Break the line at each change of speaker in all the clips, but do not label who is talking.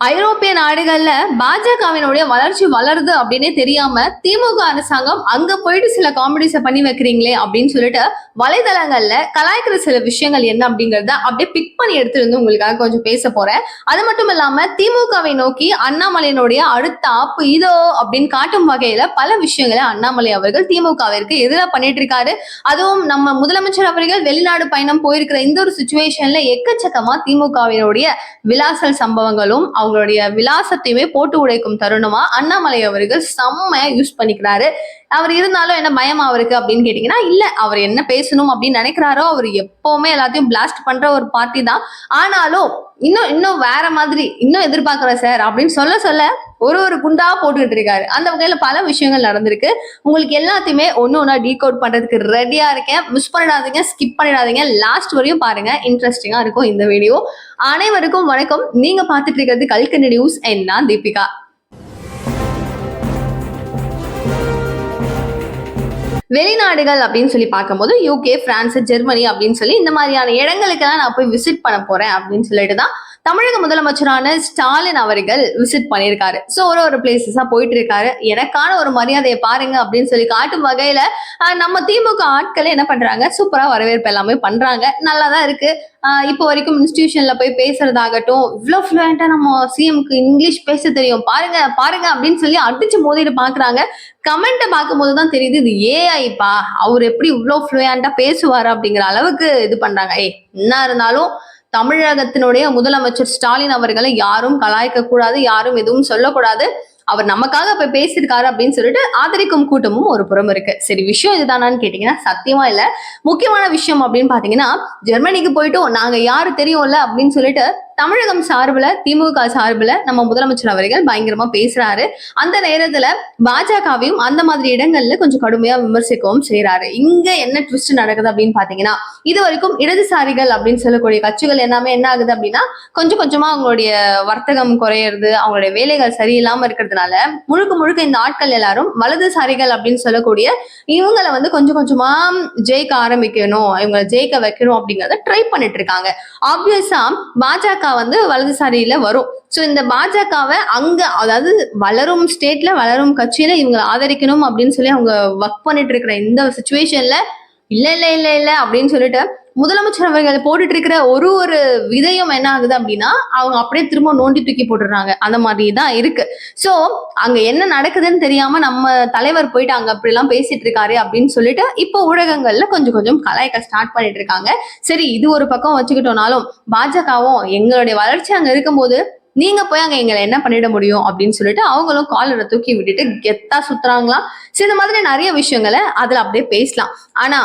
ஐரோப்பிய நாடுகள்ல பாஜகவினுடைய வளர்ச்சி வளருது அப்படின்னே தெரியாம திமுக அரசாங்கம் அங்க போயிட்டு சில காமெடிஸை பண்ணி வைக்கிறீங்களே அப்படின்னு சொல்லிட்டு வலைதளங்கள்ல கலாய்க்கிற சில விஷயங்கள் என்ன அப்படிங்கறத அப்படியே பிக் பண்ணி எடுத்துருந்து உங்களுக்காக கொஞ்சம் பேச போறேன். அது மட்டும் இல்லாம திமுகவை நோக்கி அண்ணாமலையினுடைய அடுத்த ஆப்பு இதோ அப்படின்னு காட்டும் வகையில பல விஷயங்களை அண்ணாமலை அவர்கள் திமுகவிற்கு எதிராக பண்ணிட்டு இருக்காரு. அதுவும் நம்ம முதலமைச்சர் அவர்கள் வெளிநாடு பயணம் போயிருக்கிற இந்த ஒரு சுச்சுவேஷன்ல எக்கச்சக்கமா திமுகவினுடைய விலாசல் சம்பவங்களும் அவங்களுடைய விலாசத்தையுமே போட்டு உடைக்கும் தருணமா அண்ணாமலை அவர்கள் செம்மையா யூஸ் பண்ணிக்கிறாரு. அவர் இருந்தாலும் என்ன பயம் அவருக்கு அப்படின்னு கேட்டீங்கன்னா இல்ல அவர் என்ன பேசணும் அப்படின்னு நினைக்கிறாரோ அவர் எப்பவுமே எல்லாத்தையும் பிளாஸ்ட் பண்ற ஒரு பார்ட்டி தான். ஆனாலும் இன்னும் இன்னும் வேற மாதிரி இன்னும் எதிர்பார்க்கிறேன் சார். அப்படின்னு சொல்ல சொல்ல ஒரு ஒரு குண்டா போட்டுக்கிட்டு இருக்காரு. அந்த வகையில பல விஷயங்கள் நடந்திருக்கு. உங்களுக்கு எல்லாத்தையுமே ஒன்னு ஒன்றா டீகோட் பண்றதுக்கு ரெடியா இருக்கேன். மிஸ் பண்ணிடாதீங்க ஸ்கிப் பண்ணிடாதீங்க. லாஸ்ட் வரையும் பாருங்க. இன்ட்ரெஸ்டிங்கா இருக்கும் இந்த வீடியோ அனைவருக்கும் வணக்கம். நீங்க பார்த்துட்டு இருக்கிறது கல்கனி நியூஸ் என்ன தீபிகா. வெளிநாடுகள் அப்படின்னு சொல்லி பார்க்கும்போது யூகே பிரான்ஸ் ஜெர்மனி அப்படின்னு சொல்லி இந்த மாதிரியான இடங்களுக்கெல்லாம் நான் போய் விசிட் பண்ண போறேன் அப்படின்னு சொல்லிட்டு தான் தமிழக முதலமைச்சரான ஸ்டாலின் அவர்கள் விசிட் பண்ணியிருக்காரு. ஸோ ஒரு ஒரு பிளேசஸா போயிட்டு இருக்காரு எனக்கான ஒரு மரியாதையை பாருங்க அப்படின்னு சொல்லி காட்டும் வகையில நம்ம திமுக ஆட்களை என்ன பண்றாங்க? சூப்பரா வரவேற்பு எல்லாமே பண்றாங்க. நல்லா தான் இருக்கு இப்போ வரைக்கும் இன்ஸ்டிடியூஷன்ல போய் பேசுறதாகட்டும் இவ்வளோ ஃப்ளூயண்டா நம்ம சிஎம்க்கு இங்கிலீஷ் பேச தெரியும். பாருங்க பாருங்க அப்படின்னு சொல்லி அடிச்சு மோதிட்டு பாக்குறாங்க. கமெண்ட்டை பார்க்கும்போது தான் தெரியுது இது ஏஐப்பா அவர் எப்படி இவ்வளோ ஃப்ளூயண்டா பேசுவார் அப்படிங்கிற அளவுக்கு இது பண்றாங்க. ஏய் என்ன இருந்தாலும் தமிழகத்தினுடைய முதலமைச்சர் ஸ்டாலின் அவர்களை யாரும் கலாய்க்க கூடாது யாரும் எதுவும் சொல்லக்கூடாது. அவர் நமக்காக இப்ப பேசியிருக்காரு அப்படின்னு சொல்லிட்டு ஆதரிக்கும் கூட்டமும் ஒரு புறம் இருக்கு. சரி விஷயம் இதுதானான்னு கேட்டீங்கன்னா சத்தியமா இல்ல. முக்கியமான விஷயம் அப்படின்னு பாத்தீங்கன்னா ஜெர்மனிக்கு போயிட்டோம். நாங்க யாரு தெரியும்ல அப்படின்னு சொல்லிட்டு தமிழகம் சார்பில் திமுக சார்பில் நம்ம முதலமைச்சர் அவர்கள் பயங்கரமா பேசுறாரு. அந்த நேரத்துல பாஜகவையும் அந்த மாதிரி இடங்கள்ல கொஞ்சம் கடுமையா விமர்சிக்கவும் செய்யறாரு இங்க என்ன ட்விஸ்ட் நடக்குது அப்படின்னு பாத்தீங்கன்னா இது வரைக்கும் இடதுசாரிகள் அப்படின்னு சொல்லக்கூடிய கட்சிகள் எல்லாமே என்ன ஆகுது அப்படின்னா கொஞ்சம் கொஞ்சமா அவங்களுடைய வர்த்தகம் குறையிறது அவங்களுடைய வேலைகள் சரியில்லாம இருக்கிறதுனால முழுக்க முழுக்க இந்த ஆட்கள் எல்லாரும் வலதுசாரிகள் அப்படின்னு சொல்லக்கூடிய இவங்களை வந்து கொஞ்சம் கொஞ்சமா ஜெயிக்க ஆரம்பிக்கணும் இவங்களை ஜெயிக்க வைக்கணும் அப்படிங்கறத ட்ரை பண்ணிட்டு இருக்காங்க. ஆப்வியஸா பாஜக வந்து வலதுசாரியில வரும். ஸோ இந்த பாஜகவை அங்க அதாவது வளரும் ஸ்டேட்ல வளரும் கட்சியில இவங்களை ஆதரிக்கணும் அப்படின்னு சொல்லி அவங்க ஒர்க் பண்ணிட்டு இருக்கிற இந்த சுச்சுவேஷன்ல இல்ல இல்ல இல்ல இல்ல அப்படின்னு சொல்லிட்டு முதலமைச்சர் அவர்கள் போட்டுட்டு இருக்கிற ஒரு ஒரு விதையும் என்ன ஆகுது அப்படின்னா அவங்க அப்படியே திரும்ப நோண்டி தூக்கி போட்டுடுறாங்க. அந்த மாதிரி தான் இருக்கு. சோ அங்க என்ன நடக்குதுன்னு தெரியாம நம்ம தலைவர் போயிட்டு அங்க அப்படி எல்லாம் பேசிட்டு இருக்காரு அப்படின்னு சொல்லிட்டு இப்போ ஊடகங்கள்ல கொஞ்சம் கொஞ்சம் கலாய்க்க ஸ்டார்ட் பண்ணிட்டு இருக்காங்க. சரி இது ஒரு பக்கம் வச்சுக்கிட்டோம்னாலும் பாஜகவும் எங்களுடைய வளர்ச்சி அங்க இருக்கும்போது நீங்க போய் அங்க எங்களை என்ன பண்ணிட முடியும் அப்படின்னு சொல்லிட்டு அவங்களும் காலரை தூக்கி விட்டுட்டு கெத்தா சுத்துறாங்களாம். சரி இந்த மாதிரி நிறைய விஷயங்களை அதுல அப்படியே பேசலாம். ஆனா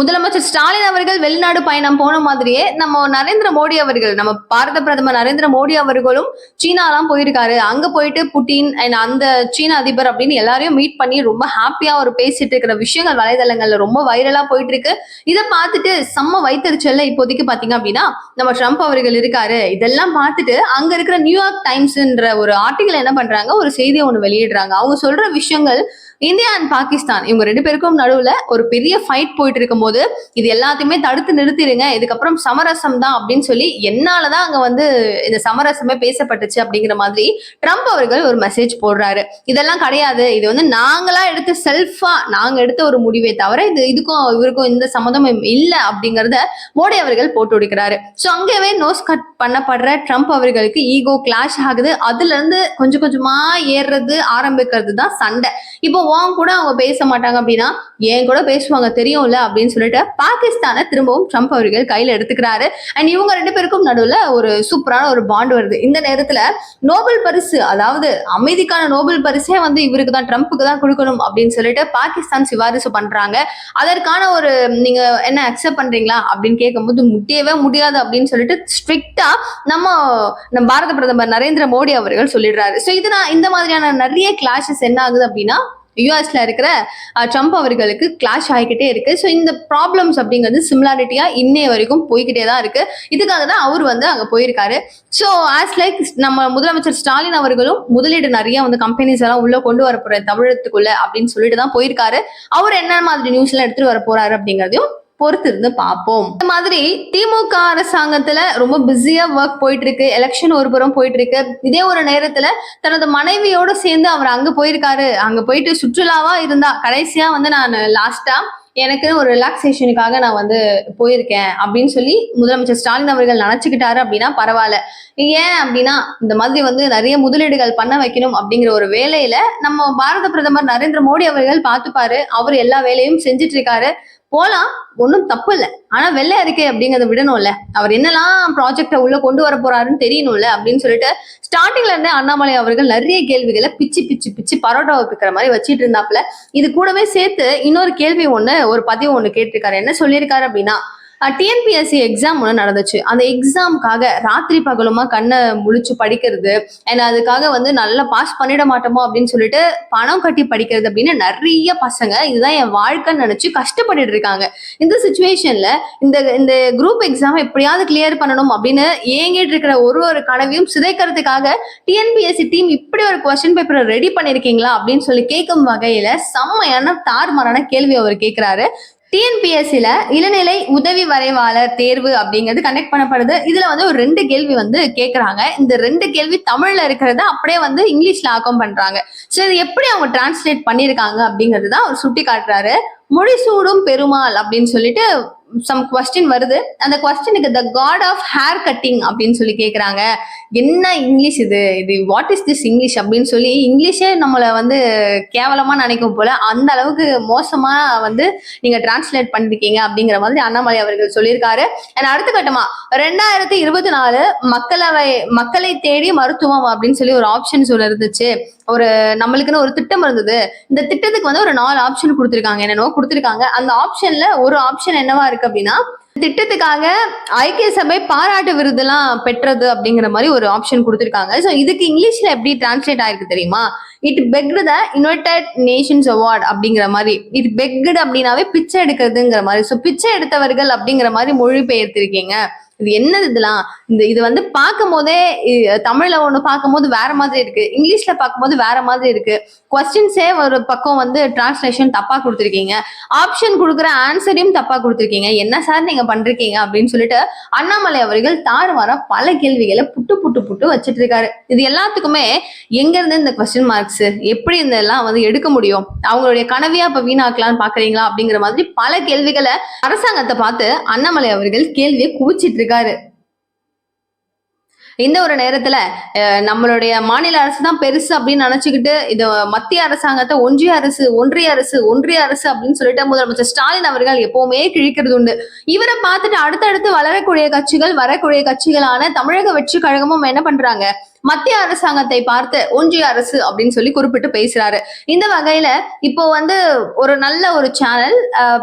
முதலமைச்சர் ஸ்டாலின் அவர்கள் வெளிநாடு பயணம் போன மாதிரியே நம்ம நரேந்திர மோடி அவர்கள் நம்ம பாரத பிரதமர் நரேந்திர மோடி அவர்களும் சீனாலாம் போயிருக்காரு. அங்க போயிட்டு புட்டின் அண்ட் அந்த சீன அதிபர் அப்படின்னு எல்லாரையும் மீட் பண்ணி ரொம்ப ஹாப்பியா அவர் பேசிட்டு இருக்கிற விஷயங்கள் வலைதளங்கள்ல ரொம்ப வைரலா போயிட்டு இருக்கு. இதை பார்த்துட்டு செம்ம வைத்தறிச்சல்ல இப்போதைக்கு பாத்தீங்க அப்படின்னா நம்ம ட்ரம்ப் அவர்கள் இருக்காரு. இதெல்லாம் பார்த்துட்டு அங்க இருக்கிற நியூயார்க் டைம்ஸ்ன்ற ஒரு ஆர்டிகல் என்ன பண்றாங்க? ஒரு செய்தியை ஒன்று வெளியிடுறாங்க. அவங்க சொல்ற விஷயங்கள் இந்தியா அண்ட் பாகிஸ்தான் இவங்க ரெண்டு பேருக்கும் நடுவுல ஒரு பெரிய ஃபைட் போயிட்டு இருக்கும்போது இது எல்லாத்தையுமே தடுத்து நிறுத்திடுங்க. இதுக்கப்புறம் சமரசம் தான் அப்படின்னு சொல்லி என்னாலதான் அங்க வந்து இந்த சமரசமே பேசப்பட்டுச்சு அப்படிங்கிற மாதிரி ட்ரம்ப் அவர்கள் ஒரு மெசேஜ் போடுறாரு. இதெல்லாம் கிடையாது. இது வந்து நாங்களா எடுத்த செல்ஃபா நாங்க எடுத்த ஒரு முடிவே தவிர இது இதுக்கும் இவருக்கும் இந்த சம்மதமும் இல்லை அப்படிங்கறத மோடி அவர்கள் போட்டு விடுக்கிறாரு. ஸோ அங்கேயே நோஸ் கட் பண்ணப்படுற ட்ரம்ப் அவர்களுக்கு ஈகோ கிளாஷ் ஆகுது. அதுல இருந்து கொஞ்சம் கொஞ்சமா ஏறுறது ஆரம்பிக்கிறது தான் சண்டை. இப்போ கோவாவும் கூட அவங்க பேச மாட்டாங்க அப்படின்னா ஏன் கூட பேசுவாங்க தெரியும்ல அப்படின்னு சொல்லிட்டு பாகிஸ்தானை திரும்பவும் ட்ரம்ப் அவர்கள் கையில எடுத்துக்கிறாரு. அண்ட் இவங்க ரெண்டு பேருக்கும் நடுவுல ஒரு சூப்பரான ஒரு பாண்ட் வருது. இந்த நேரத்துல நோபல் பரிசு அதாவது அமைதிக்கான நோபல் பரிசே வந்து இவருக்கு தான் ட்ரம்ப்புக்கு தான் கொடுக்கணும் அப்படின்னு சொல்லிட்டு பாகிஸ்தான் சிபாரிசு பண்றாங்க. அதற்கான ஒரு நீங்க என்ன அக்செப்ட் பண்றீங்களா அப்படின்னு கேட்கும்போது முடியவே முடியாது அப்படின்னு சொல்லிட்டு ஸ்ட்ரிக்டா நம்ம நம்ம பாரத பிரதமர் நரேந்திர மோடி அவர்கள் சொல்லிடுறாரு. ஸோ இது நான் இந்த மாதிரியான நிறைய கிளாஷஸ் என்ன ஆகுது அப்படின்னா யூஎஸ்ல இருக்கிற ட்ரம்ப் அவர்களுக்கு கிளாஷ் ஆகிக்கிட்டே இருக்கு. ஸோ இந்த ப்ராப்ளம்ஸ் அப்படிங்கிறது சிமிலாரிட்டியா இன்னைய வரைக்கும் போய்கிட்டே தான் இருக்கு. இதுக்காக தான் அவர் வந்து அங்க போயிருக்காரு. ஸோ ஆஸ் லைக் நம்ம முதலமைச்சர் ஸ்டாலின் அவர்களும் முதலீடு நிறைய வந்து கம்பெனிஸ் எல்லாம் உள்ள கொண்டு வர போற தமிழகத்துக்குள்ள அப்படின்னு சொல்லிட்டு தான் போயிருக்காரு. அவர் என்ன மாதிரி நியூஸ் எல்லாம் எடுத்துட்டு வர போறாரு அப்படிங்கிறதையும் பொறுத்திருந்து பார்ப்போம். இந்த மாதிரி திமுக அரசாங்கத்துல ரொம்ப பிஸியா ஒர்க் போயிட்டு இருக்கு எலெக்ஷன் ஒரு புறம் போயிட்டு இருக்கு இதே ஒரு நேரத்துல தனது மனைவியோட சேர்ந்து அவர் அங்க போயிருக்காரு. அங்க போயிட்டு சுற்றுலாவா இருந்தா கடைசியா வந்து நான் லாஸ்டா எனக்கு ஒரு ரிலாக்ஸேஷனுக்காக நான் வந்து போயிருக்கேன் அப்படின்னு சொல்லி முதலமைச்சர் ஸ்டாலின் அவர்கள் நினைச்சுக்கிட்டாரு அப்படின்னா பரவாயில்ல. ஏன் அப்படின்னா இந்த மாதிரி வந்து நிறைய முதலீடுகள் பண்ண வைக்கணும் அப்படிங்கிற ஒரு வேலையில நம்ம பாரத பிரதமர் நரேந்திர மோடி அவர்கள் பார்த்துப்பாரு. அவர் எல்லா வேலையும் செஞ்சுட்டு இருக்காரு போலாம் ஒன்றும் தப்பு இல்லை. ஆனா வெள்ளை அறிக்கை அப்படிங்கிறத விடணும்ல. அவர் என்னெல்லாம் ப்ராஜெக்டை உள்ள கொண்டு வர போறாருன்னு தெரியணும்ல அப்படின்னு சொல்லிட்டு ஸ்டார்டிங்ல இருந்தே அண்ணாமலை அவர்கள் நிறைய கேள்விகளை பிச்சு பிச்சு பிச்சு பரோட்டாவை பிக்கிற மாதிரி வச்சிட்டு இருந்தாப்புல. இது கூடவே சேர்த்து இன்னொரு கேள்வி ஒண்ணு ஒரு பதிவு ஒண்ணு கேட்டிருக்காரு. என்ன சொல்லியிருக்காரு அப்படின்னா டிஎன்பிஎஸ்சி எக்ஸாம் ஒன்று நடந்துச்சு. அந்த எக்ஸாமுக்காக ராத்திரி பகலுமா கண்ணை முழிச்சு படிக்கிறது அண்ட் அதுக்காக வந்து நல்லா பாஸ் பண்ணிட மாட்டோமோ அப்படின்னு சொல்லிட்டு பணம் கட்டி படிக்கிறது அப்படின்னு நிறைய பசங்க இதுதான் என் வாழ்க்கைன்னு நினைச்சு கஷ்டப்பட்டுட்டு இருக்காங்க. இந்த சுச்சுவேஷன்ல இந்த இந்த குரூப் எக்ஸாம் எப்படியாவது கிளியர் பண்ணணும் அப்படின்னு ஏங்கிட்டு இருக்கிற ஒரு ஒரு கனவையும் சிதைக்கிறதுக்காக டிஎன்பிஎஸ்சி டீம் இப்படி ஒரு கொஸ்டின் பேப்பரை ரெடி பண்ணிருக்கீங்களா அப்படின்னு சொல்லி கேட்கும் வகையில செம்மையான தாறுமாறான கேள்வி அவர் கேட்கிறாரு. டிஎன்பிஎஸ்சியில இளநிலை உதவி வரைவாளர் தேர்வு அப்படிங்கிறது கண்டக்ட் பண்ணப்படுது. இதுல வந்து ஒரு ரெண்டு கேள்வி வந்து கேக்குறாங்க. இந்த ரெண்டு கேள்வி தமிழ்ல இருக்கிறத அப்படியே வந்து இங்கிலீஷ்ல ஆக்கம் பண்றாங்க. ஸோ இது எப்படி அவங்க டிரான்ஸ்லேட் பண்ணியிருக்காங்க அப்படிங்கிறது தான் அவர் சுட்டி காட்டுறாரு முடிசூடும் பெருமாள் அப்படின்னு சொல்லிட்டு சம் கொஸ்டின் வருது. அந்த கொஸ்டினுக்கு the god of hair cutting அப்படின்னு சொல்லி கேட்குறாங்க என்ன இங்கிலீஷ் இது? இது வாட் இஸ் திஸ் இங்கிலீஷ் அப்படின்னு சொல்லி இங்கிலீஷே நம்மளை வந்து கேவலமாக நினைக்கும் போல அந்த அளவுக்கு மோசமாக வந்து நீங்கள் டிரான்ஸ்லேட் பண்ணிருக்கீங்க அப்படிங்கிற மாதிரி அண்ணாமலை அவர்கள் சொல்லியிருக்காரு. ஏன்னா அடுத்த கட்டமா ரெண்டாயிரத்தி இருபத்தி நாலு மக்களவை மக்களை தேடி மருத்துவம் அப்படின்னு சொல்லி ஒரு ஆப்ஷன் சொல்ல இருந்துச்சு. ஒரு நம்மளுக்குன்னு ஒரு திட்டம் இருந்தது. இந்த திட்டத்துக்கு வந்து ஒரு நாலு ஆப்ஷன் கொடுத்துருக்காங்க. என்னென்னவோ கொடுத்துருக்காங்க. அந்த ஆப்ஷன்ல ஒரு ஆப்ஷன் என்னவா இருக்கு? அப்படின்னா திட்டத்துக்காக ஐக்கிய சபை பாராட்டு விருதுலாம் பெற்றது அப்படிங்கிற மாதிரி ஒரு ஆப்ஷன் கொடுத்துருக்காங்க. ஸோ இதுக்கு இங்கிலீஷ்ல எப்படி டிரான்ஸ்லேட் ஆயிருக்கு தெரியுமா? It bagged the United Nations award அப்படிங்கிற மாதிரி. இட் பெக்டு அப்படின்னாவே பிச்சை எடுக்கிறதுங்கிற மாதிரி. ஸோ பிச்சை எடுத்தவர்கள் அப்படிங்கிற மாதிரி மொழிபெயர்த்திருக்கீங்க. இது என்னது இதெல்லாம்? இந்த இது வந்து பார்க்கும் போதே தமிழ்ல ஒண்ணு பார்க்கும்போது வேற மாதிரி இருக்கு. இங்கிலீஷ்ல பார்க்கும்போது வேற மாதிரி இருக்கு. கொஸ்டின்ஸே ஒரு பக்கம் வந்து டிரான்ஸ்லேஷன் தப்பா கொடுத்துருக்கீங்க. ஆப்ஷன் கொடுக்குற ஆன்சரையும் தப்பா கொடுத்துருக்கீங்க. என்ன சார் நீங்க பண்றீங்க அப்படின்னு சொல்லிட்டு அண்ணாமலை அவர்கள் தாறுமாறா பல கேள்விகளை புட்டு புட்டு புட்டு வச்சிட்டு இருக்காரு. இது எல்லாத்துக்குமே எங்க இருந்து இந்த கொஸ்டின் மார்க்ஸ் எப்படி இந்த எல்லாம் வந்து எடுக்க முடியும்? அவங்களுடைய கனவையா இப்ப வீணாக்கலாம்னு பாக்குறீங்களா அப்படிங்கிற மாதிரி பல கேள்விகளை அரசாங்கத்தை பார்த்து அண்ணாமலை அவர்கள் கேள்வியை குவிச்சிட்டு இருக்காரு. இந்த ஒரு நேரத்துல நம்மளுடைய மாநில அரசு தான் பெருசு அப்படின்னு நினைச்சுக்கிட்டு இது மத்திய அரசாங்கத்தை ஒன்றிய அரசு ஒன்றிய அரசு ஒன்றிய அரசு அப்படின்னு சொல்லிட்டு முதலமைச்சர் ஸ்டாலின் அவர்கள் எப்பவுமே கிழிக்கிறது உண்டு. இவரை பார்த்துட்டு அடுத்தடுத்து வளரக்கூடிய கட்சிகள் வரக்கூடிய கட்சிகளான தமிழக வெற்றி கழகமும் என்ன பண்றாங்க? மத்திய அரசாங்கத்தை பார்த்து ஒன்றிய அரசு அப்படின்னு சொல்லி குறிப்பிட்டு பேசுறாரு. இந்த வகையில இப்போ வந்து ஒரு நல்ல ஒரு சேனல்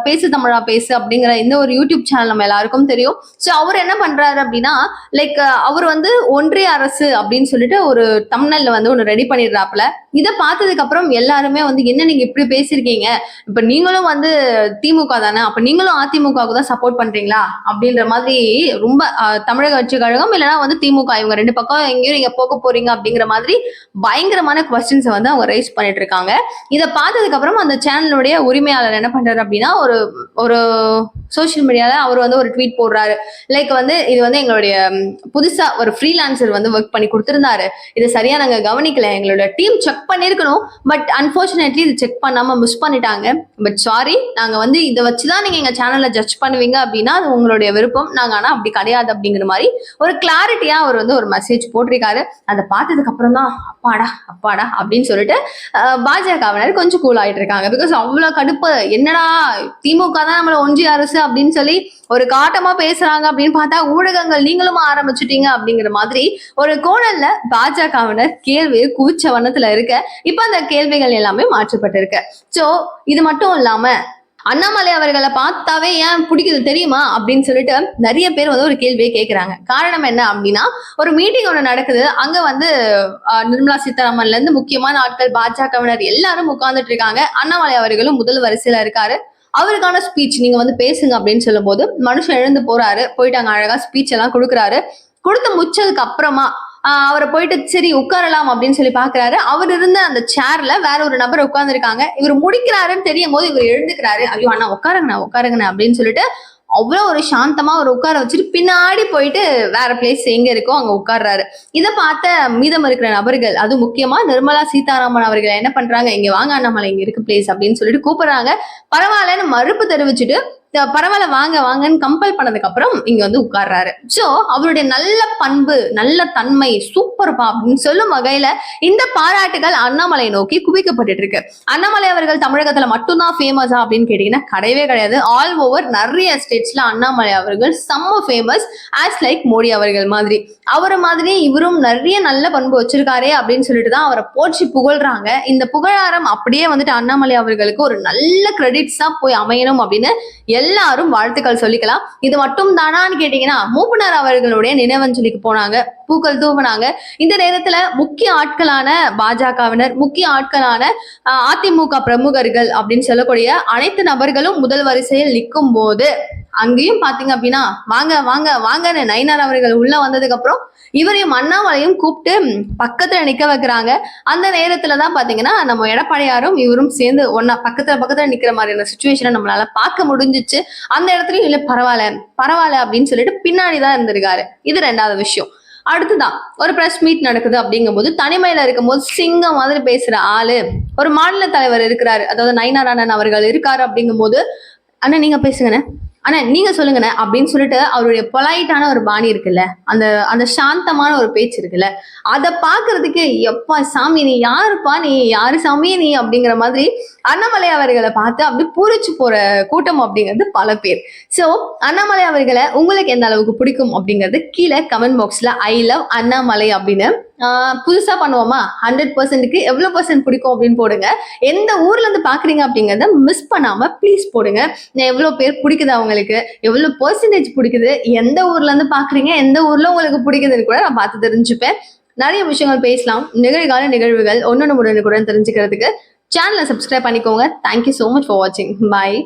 பேசு தமிழா பேசு அப்படிங்கிற இந்த ஒரு யூடியூப் சேனல் நம்ம எல்லாருக்கும் தெரியும். ஸோ அவர் என்ன பண்றாரு அப்படின்னா லைக் அவர் வந்து ஒன்றிய அரசு அப்படின்னு சொல்லிட்டு ஒரு தமிழ்ல வந்து ஒன்று ரெடி பண்ணிடுறாப்புல. இதை பார்த்ததுக்கு அப்புறம் எல்லாருமே வந்து என்ன நீங்க இப்படி பேசியிருக்கீங்க? இப்ப நீங்களும் வந்து திமுக தானே? அப்ப நீங்களும் அதிமுகவுக்கு தான் சப்போர்ட் பண்றீங்களா? அப்படின்ற மாதிரி ரொம்ப தமிழக கட்சி கழகம் இல்லைன்னா வந்து திமுக இவங்க ரெண்டு பக்கம் எங்கேயும் நீங்க போக போறீங்க அப்படிங்கிற மாதிரி பயங்கரமான கொஸ்டின்ஸை வந்து அவங்க ரைஸ் பண்ணிட்டு இருக்காங்க. இதை பார்த்ததுக்கு அப்புறம் அந்த சேனலுடைய உரிமையாளர் என்ன பண்றாரு அப்படின்னா ஒரு ஒரு சோஷியல் மீடியால அவர் வந்து ஒரு ட்வீட் போடுறாரு. லைக் வந்து இது வந்து எங்களுடைய புதுசா ஒரு ஃப்ரீலான்சர் வந்து ஒர்க் பண்ணி கொடுத்திருந்தாரு. இதை சரியா நாங்க கவனிக்கல. எங்களோட டீம் செக் செக் பண்ணிருக்கணும் பட் அன்பார்ச்சுனேட்லி இது செக் பண்ணாம மிஸ் பண்ணிட்டாங்க. பட் சாரி நாங்க வந்து இதை வச்சுதான் நீங்க எங்க சேனல்ல ஜட்ஜ் பண்ணுவீங்க அப்படின்னா அது உங்களுடைய விருப்பம். நாங்க ஆனா அப்படி கிடையாது அப்படிங்கிற மாதிரி ஒரு கிளாரிட்டியா அவர் வந்து ஒரு மெசேஜ் போட்டிருக்காரு. அதை பார்த்ததுக்கு அப்புறம் தான் அப்பாடா அப்பாடா அப்படின்னு சொல்லிட்டு பாஜகவினர் கொஞ்சம் கூல் ஆயிட்டு இருக்காங்க. பிகாஸ் அவ்வளவு கடுப்பு என்னடா திமுக தான் நம்மள ஒன்றிய அரசு அப்படின்னு சொல்லி ஒரு காட்டமா பேசுறாங்க அப்படின்னு பார்த்தா ஊடகங்கள் நீங்களும் ஆரம்பிச்சுட்டீங்க அப்படிங்கிற மாதிரி ஒரு கோணல்ல பாஜகவினர் கேள்வி குவிச்ச வண்ணத்துல இருக்க இப்ப அந்த கேள்விகள் எல்லாமே மாற்றப்பட்டிருக்கு. சோ இது மட்டும் இல்லாம அண்ணாமலை அவர்களை பார்த்தாவே ஏன் பிடிக்குது தெரியுமா அப்படின்னு சொல்லிட்டு நிறைய பேர் வந்து ஒரு கேள்வியை கேட்கிறாங்க காரணம் என்ன அப்படின்னா ஒரு மீட்டிங் ஒன்று நடக்குது. அங்க வந்து நிர்மலா சீதாராமன்ல இருந்து முக்கியமான ஆட்கள் பாஜகவினர் எல்லாரும் உட்கார்ந்துட்டு இருக்காங்க. அண்ணாமலை அவர்களும் முதல் வரிசையில இருக்காரு. அவருக்கான ஸ்பீச் நீங்க வந்து பேசுங்க அப்படின்னு சொல்லும்போது மனுஷன் எழுந்து போறாரு. போயிட்டு அங்க அழகா ஸ்பீச் எல்லாம் கொடுக்குறாரு. கொடுத்து முடிச்சதுக்கு அப்புறமா அவரை போயிட்டு சரி உட்காரலாம் அப்படின்னு சொல்லி பாக்குறாரு அவர் இருந்த அந்த சேர்ல வேற ஒரு நபர் உட்கார்ந்துருக்காங்க. இவர் முடிக்கிறாருன்னு தெரியும் போது இவர் எழுந்துக்கிறாரு. ஐயோ அண்ணா உட்காருங்கண்ணா உட்காருங்கண்ணா அப்படின்னு சொல்லிட்டு அவ்வளோ ஒரு சாந்தமா ஒரு உட்கார வச்சுட்டு பின்னாடி போயிட்டு வேற பிளேஸ் எங்க இருக்கோ அங்க உட்கார்றாரு. இதை பார்த்த மீதம் இருக்கிற நபர்கள் அது முக்கியமா நிர்மலா சீதாராமன் அவர்கள் என்ன பண்றாங்க? இங்க வாங்க அண்ணாமலை இங்க இருக்கு பிளேஸ் அப்படின்னு சொல்லிட்டு கூப்பிடுறாங்க. பரவாயில்லன்னு மறுப்பு தெரிவிச்சுட்டு பரவாயில்ல வாங்க வாங்கன்னு கம்பல் பண்ணதுக்கு அப்புறம் இங்க வந்து உட்கார்றாரு. சோ அவருடைய நல்ல பண்பு நல்ல தன்மை சூப்பர்பா அப்படின்னு சொல்லும் வகையில இந்த பாராட்டுகள் அண்ணாமலை நோக்கி குவிக்கப்பட்டு இருக்கு அண்ணாமலை அவர்கள் தமிழகத்துல மட்டும்தான் ஃபேமஸா அப்படின்னு கேட்டீங்கன்னா கிடையவே கிடையாது. ஆல் ஓவர் நிறைய ஸ்டேட்ஸ்ல அண்ணாமலை அவர்கள் செம்ம ஃபேமஸ் ஆஸ் லைக் மோடி அவர்கள் மாதிரி. அவர மாதிரி இவரும் நிறைய நல்ல பண்பு வச்சிருக்காரே அப்படின்னு சொல்லிட்டு தான் அவரை போற்றி புகழ்றாங்க. இந்த புகழாரம் அப்படியே வந்துட்டு அண்ணாமலை அவர்களுக்கு ஒரு நல்ல கிரெடிட்ஸா போய் அமையணும் அப்படின்னு எல்லாரும் வாழ்த்துக்கள் சொல்லிக்கலாம். இது மட்டும் தானான்னு கேட்டீங்கன்னா மூப்பனார் அவர்களுடைய நினைவஞ்சலிக்கு போனாங்க. பூக்கள் தூவினாங்க. இந்த நேரத்துல முக்கிய ஆட்களான பாஜகவினர் முக்கிய ஆட்களான அதிமுக பிரமுகர்கள் அப்படின்னு சொல்லக்கூடிய அனைத்து நபர்களும் முதல் வரிசையில் நிற்கும் போது அங்கேயும் பாத்தீங்க அப்படின்னா வாங்க வாங்க வாங்கன்னு நயினார் அவர்கள் உள்ள வந்ததுக்கு அப்புறம் இவரையும் அண்ணாமலையும் கூப்பிட்டு பக்கத்துல நிக்க வைக்கிறாங்க. அந்த நேரத்துல தான் பாத்தீங்கன்னா நம்ம எடப்பாடியாரும் இவரும் சேர்ந்து ஒன்னா பக்கத்துல பக்கத்துல நிக்கிற மாதிரியான சுச்சுவேஷனை நம்மளால பார்க்க முடிஞ்சிச்சு. அந்த இடத்துலயும் இல்ல பரவாயில்ல பரவாயில்ல அப்படின்னு சொல்லிட்டு பின்னாடி தான் இருந்திருக்காரு. இது ரெண்டாவது விஷயம். அடுத்துதான் ஒரு பிரஸ் மீட் நடக்குது அப்படிங்கும்போது தனிமையில இருக்கும்போது சிங்கம் மாதிரி பேசுற ஆளு. ஒரு மாநில தலைவர் இருக்கிறாரு. அதாவது நயினார் அண்ணன் அவர்கள் இருக்காரு அப்படிங்கும்போது அண்ணா நீங்க பேசுங்கண்ணே. ஆனா நீங்க சொல்லுங்கண்ணே அப்படின்னு சொல்லிட்டு அவருடைய பொலைட்டான ஒரு பாணி இருக்குல்ல அந்த அந்த சாந்தமான ஒரு பேச்சு இருக்குல்ல அதை பாக்குறதுக்கு எப்பா சாமி நீ யாருப்பா நீ யாரு சாமி நீ அப்படிங்கிற மாதிரி அண்ணாமலை அவர்களை பார்த்து அப்படி பூரிச்சு போற கூட்டம் அப்படிங்கிறது பல பேர். சோ அண்ணாமலை அவர்களை உங்களுக்கு எந்த அளவுக்கு பிடிக்கும் அப்படிங்கிறது கீழே கமெண்ட் பாக்ஸ்ல ஐ லவ் அண்ணாமலை அப்படின்னு புதுசா பண்ணுவோமா? ஹண்ட்ரட் பர்சன்ட்டுக்கு எவ்வளவு பர்சன்ட் பிடிக்கும் அப்படின்னு போடுங்க. எந்த ஊர்ல இருந்து பாக்குறீங்க அப்படிங்கறத மிஸ் பண்ணாம ப்ளீஸ் போடுங்க. நான் எவ்வளவு பேர் பிடிக்குது அவங்களுக்கு? எவ்வளவு பர்சன்டேஜ் பிடிக்குது? எந்த ஊர்ல இருந்து பாக்குறீங்க? எந்த ஊர்ல உங்களுக்கு பிடிக்குதுன்னு கூட நான் பார்த்து தெரிஞ்சுப்பேன். நிறைய விஷயங்கள் பேசலாம். நிகழ்கால நிகழ்வுகள் ஒன்னொன்று கூட தெரிஞ்சுக்கிறதுக்கு சேனலை சப்ஸ்கிரைப் பண்ணிக்கோங்க. தேங்க்யூ ஸோ மச் ஃபார் வாட்சிங் பாய்